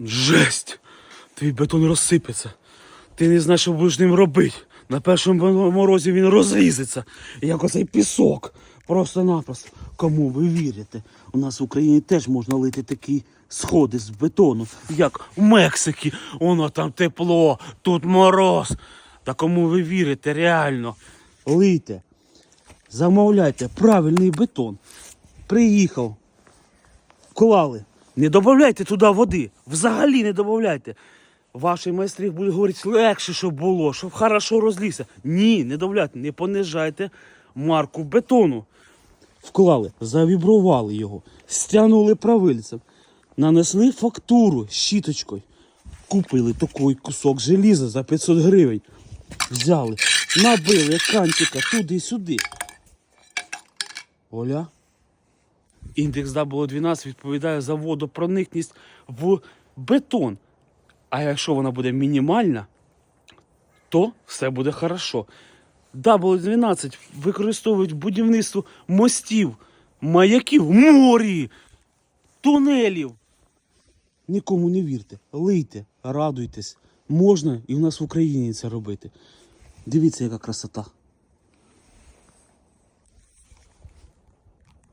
Жесть! Твій бетон розсипеться. Ти не знаєш, що будеш ним робити. На першому морозі він розрізиться, як оцей пісок. Просто-напросто. Кому ви вірите? У нас в Україні теж можна лити такі сходи з бетону, як в Мексиці. Воно там тепло, тут мороз. Та кому ви вірите, реально? Лийте. Замовляйте правильний бетон. Приїхав, вклали. Не додавайте туди води. Взагалі не додавайте. Ваші майстри будуть говорити легше, щоб було, щоб хорошо розлівся. Ні, не додавайте, не понижайте марку бетону. Вклали, завібрували його, стягнули правильцем, нанесли фактуру щіточкою. Купили такий кусок желіза за 500 гривень. Взяли, набили кантика туди-сюди. Оля. Індекс W12 відповідає за водопроникність в бетон. А якщо вона буде мінімальна, то все буде хорошо. W12 використовують будівництво мостів, маяків, морі, тунелів. Нікому не вірте, лийте, радуйтесь. Можна і в нас в Україні це робити. Дивіться, яка красота.